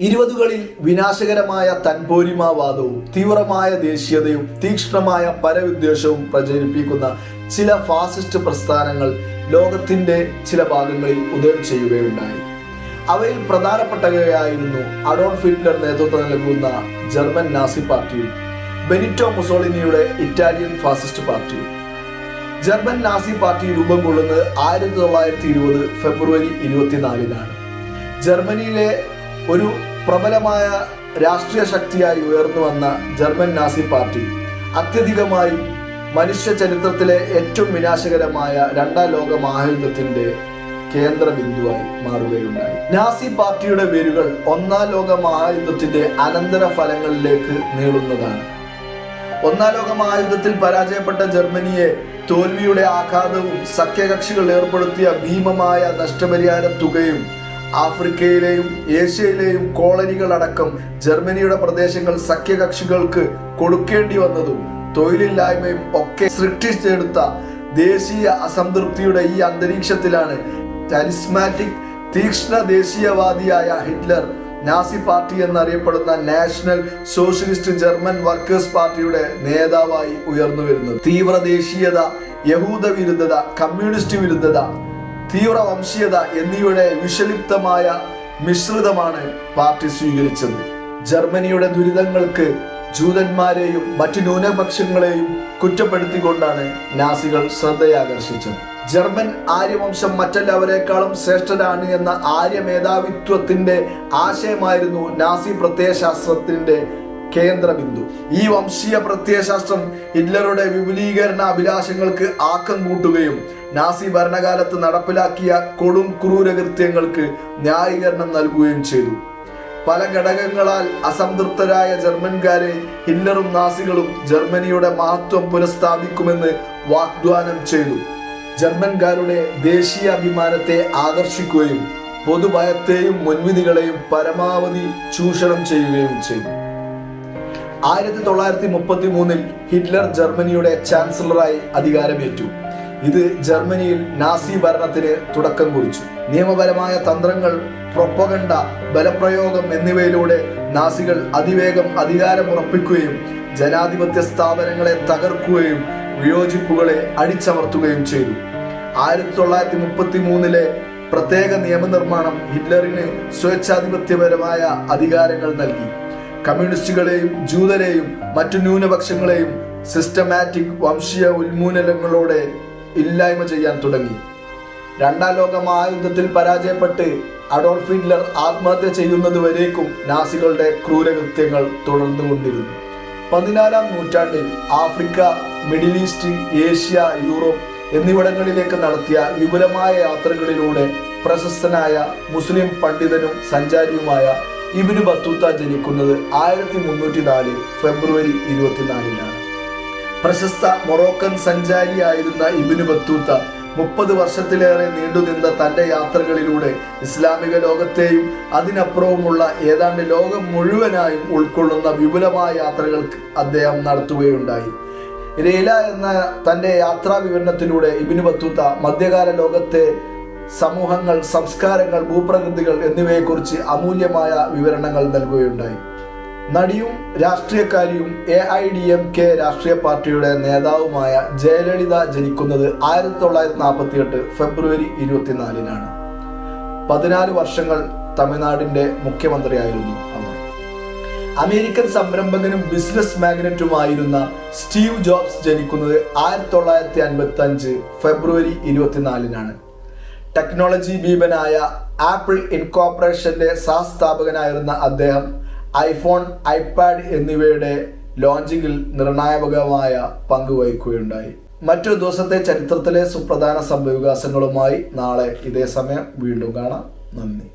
ഇരുപതുകളിൽ വിനാശകരമായ തൻപോരിമാവാദവും തീവ്രമായ ദേശീയതയും തീക്ഷ്ണമായ പരവിദ്വേഷവും പ്രചരിപ്പിക്കുന്ന ചില ഫാസിസ്റ്റ് പ്രസ്ഥാനങ്ങൾ ലോകത്തിന്റെ ചില ഭാഗങ്ങളിൽ ഉദയം ചെയ്യുകയുണ്ടായി. അവയിൽ പ്രധാനപ്പെട്ടവയായിരുന്നു അഡോൾഫ് ഹിറ്റ്ലർ നേതൃത്വം നൽകുന്ന ജർമ്മൻ നാസി പാർട്ടിയും ബെനിറ്റോ മുസോളിനിയുടെ ഇറ്റാലിയൻ ഫാസിസ്റ്റ് പാർട്ടിയും. ജർമ്മൻ നാസി പാർട്ടി രൂപം കൊള്ളുന്നത് ആയിരത്തി തൊള്ളായിരത്തി ഇരുപത് ഫെബ്രുവരി ഇരുപത്തിനാലിനാണ്. ജർമ്മനിയിലെ ഒരു പ്രബലമായ രാഷ്ട്രീയ ശക്തിയായി ഉയർന്നു വന്ന ജർമ്മൻ നാസി പാർട്ടി അത്യധികമായി മനുഷ്യ ചരിത്രത്തിലെ ഏറ്റവും വിനാശകരമായ രണ്ടാം ലോക മഹായുദ്ധത്തിന്റെ കേന്ദ്ര ബിന്ദുവായി മാറുകയുണ്ടായി. നാസി പാർട്ടിയുടെ വേരുകൾ ഒന്നാം ലോക മഹായുദ്ധത്തിന്റെ അനന്തര ഫലങ്ങളിലേക്ക് നീളുന്നതാണ്. ഒന്നാം ലോക മഹായുദ്ധത്തിൽ പരാജയപ്പെട്ട ജർമ്മനിയെ തോൽവിയുടെ ആഘാതവും സഖ്യകക്ഷികൾ ഏർപ്പെടുത്തിയ ഭീമമായ നഷ്ടപരിഹാര തുകയും ആഫ്രിക്കയിലെയും ഏഷ്യയിലെയും കോളനികളടക്കം ജർമ്മനിയുടെ പ്രദേശങ്ങൾ സഖ്യകക്ഷികൾക്ക് കൊടുക്കേണ്ടി വന്നതും തൊഴിലില്ലായ്മയും ഒക്കെ സൃഷ്ടിച്ചെടുത്ത ദേശീയ അസംതൃപ്തിയുടെ ഈ അന്തരീക്ഷത്തിലാണ് കരിസ്മാറ്റിക് തീക്ഷ്ണ ദേശീയവാദിയായ ഹിറ്റ്ലർ നാസി പാർട്ടി എന്നറിയപ്പെടുന്ന നാഷണൽ സോഷ്യലിസ്റ്റ് ജർമ്മൻ വർക്കേഴ്സ് പാർട്ടിയുടെ നേതാവായി ഉയർന്നു വരുന്നത്. തീവ്ര ദേശീയത യഹൂദ വിരുദ്ധത കമ്മ്യൂണിസ്റ്റ് വിരുദ്ധത തീവ്ര വംശീയത എന്നിവയുടെ വിഷലിപ്തമായ മിശ്രിതമാണ് പാർട്ടി സ്വീകരിച്ചത്. ജർമ്മനിയുടെ ദുരിതങ്ങൾക്ക് ജൂതന്മാരെയും മറ്റു ന്യൂനപക്ഷങ്ങളെയും കുറ്റപ്പെടുത്തിക്കൊണ്ടാണ് നാസികൾ ശ്രദ്ധയാകർഷിച്ചത്. ജർമ്മൻ ആര്യവംശം മറ്റെല്ലാവരെക്കാളും ശ്രേഷ്ഠരാണ് എന്ന ആര്യ മേധാവിത്വത്തിന്റെ ആശയമായിരുന്നു നാസി പ്രത്യയശാസ്ത്രത്തിന്റെ കേന്ദ്രബിന്ദു. ഈ വംശീയ പ്രത്യയശാസ്ത്രം ഹിറ്റ്ലറുടെ വിപുലീകരണ അഭിലാഷങ്ങൾക്ക് ആക്കം കൂട്ടുകയും നാസി ഭരണകാലത്ത് നടപ്പിലാക്കിയ കൊടും ക്രൂരകൃത്യങ്ങൾക്ക് ന്യായീകരണം നൽകുകയും ചെയ്തു. പല ഘടകങ്ങളാൽ അസംതൃപ്തരായ ജർമ്മൻകാരെ ഹിറ്റ്ലറും നാസികളും ജർമ്മനിയുടെ മഹത്വം പുനഃസ്ഥാപിക്കുമെന്ന് വാഗ്ദാനം ചെയ്തു. ജർമ്മൻകാരുടെ ദേശീയ അഭിമാനത്തെ ആകർഷിക്കുകയും പൊതുഭയത്തെയും മുൻവിധികളെയും പരമാവധി ചൂഷണം ചെയ്യുകയും ചെയ്തു. ആയിരത്തി തൊള്ളായിരത്തി മുപ്പത്തി മൂന്നിൽ ഹിറ്റ്ലർ ജർമ്മനിയുടെ ചാൻസലറായി അധികാരമേറ്റു. ഇത് ജർമ്മനിയിൽ നാസി ഭരണത്തിന് തുടക്കം കുറിച്ചു. നിയമപരമായ തന്ത്രങ്ങൾ പ്രൊപ്പഗണ്ട ബലപ്രയോഗം എന്നിവയിലൂടെ നാസികൾ അതിവേഗം അധികാരമുറപ്പിക്കുകയും ജനാധിപത്യ സ്ഥാപനങ്ങളെ തകർക്കുകയും വിയോജിപ്പുകളെ അടിച്ചമർത്തുകയും ചെയ്തു. ആയിരത്തി തൊള്ളായിരത്തി മുപ്പത്തി മൂന്നിലെ പ്രത്യേക നിയമനിർമ്മാണം ഹിറ്റ്ലറിന് സ്വേച്ഛാധിപത്യപരമായ അധികാരങ്ങൾ നൽകി. കമ്മ്യൂണിസ്റ്റുകളെയും ജൂതരെയും മറ്റു ന്യൂനപക്ഷങ്ങളെയും സിസ്റ്റമാറ്റിക് വംശീയ ഉന്മൂലനങ്ങളോടെ ഇല്ലായ്മ ചെയ്യാൻ തുടങ്ങി. രണ്ടാം ലോക മഹായുദ്ധത്തിൽ പരാജയപ്പെട്ട് അഡോൾഫ് ഹിറ്റ്ലർ ആത്മഹത്യ ചെയ്യുന്നത് വരേക്കും നാസികളുടെ ക്രൂരകൃത്യങ്ങൾ തുടർന്നുകൊണ്ടിരുന്നു പതിനാലാം നൂറ്റാണ്ടിൽ Africa Middle East Asia Europe എന്നിവിടങ്ങളിലേക്ക് നടത്തിയ വിപുലമായ യാത്രകളിലൂടെ പ്രശസ്തനായ മുസ്ലിം പണ്ഡിതനും സഞ്ചാരിയുമായ ഇബിന് ബത്തൂത്ത ജനിക്കുന്നത് ആയിരത്തി മുന്നൂറ്റി നാല് ഫെബ്രുവരി ഇരുപത്തിനാലിനാണ്. പ്രശസ്ത മൊറോക്കൻ സഞ്ചാരിയായിരുന്ന ഇബിന് ബത്തൂത്ത മുപ്പത് വർഷത്തിലേറെ നീണ്ടുനിന്ന തന്റെ യാത്രകളിലൂടെ ഇസ്ലാമിക ലോകത്തെയും അതിനപ്പുറവുമുള്ള ഏതാണ്ട് ലോകം മുഴുവനായും ഉൾക്കൊള്ളുന്ന വിപുലമായ യാത്രകൾ അദ്ദേഹം നടത്തുകയുണ്ടായി. രേല എന്ന തന്റെ യാത്രാ വിവരണത്തിലൂടെ ഇബിന് ബത്തൂത്ത മധ്യകാല ലോകത്തെ സമൂഹങ്ങൾ സംസ്കാരങ്ങൾ ഭൂപ്രകൃതികൾ എന്നിവയെക്കുറിച്ച് അമൂല്യമായ വിവരണങ്ങൾ നൽകുകയുണ്ടായി. നടിയും രാഷ്ട്രീയക്കാരിയും A I D M K രാഷ്ട്രീയ പാർട്ടിയുടെ നേതാവുമായ ജയലളിത ജനിക്കുന്നത് ആയിരത്തി തൊള്ളായിരത്തി നാൽപ്പത്തി എട്ട് ഫെബ്രുവരി ഇരുപത്തിനാലിനാണ്. പതിനാല് വർഷങ്ങൾ തമിഴ്നാടിന്റെ മുഖ്യമന്ത്രിയായിരുന്നു അവർ. അമേരിക്കൻ സംരംഭകനും ബിസിനസ് മാഗ്നറ്റുമായിരുന്ന സ്റ്റീവ് ജോബ്സ് ജനിക്കുന്നത് ആയിരത്തി തൊള്ളായിരത്തി അൻപത്തി അഞ്ച് ഫെബ്രുവരി ഇരുപത്തിനാലിനാണ്. ടെക്നോളജി ഭീപനായ ആപ്പിൾ ഇൻകോർപ്പറേഷന്റെ സഹസ്ഥാപകനായിരുന്ന അദ്ദേഹം ഐഫോൺ ഐപാഡ് എന്നിവയുടെ ലോഞ്ചിങ്ങിൽ നിർണായകമായ പങ്ക് വഹിക്കുകയുണ്ടായി. മറ്റൊരു ദിവസത്തെ ചരിത്രത്തിലെ സുപ്രധാന സംഭവവികാസങ്ങളുമായി നാളെ ഇതേ സമയം വീണ്ടും കാണാം. നന്ദി.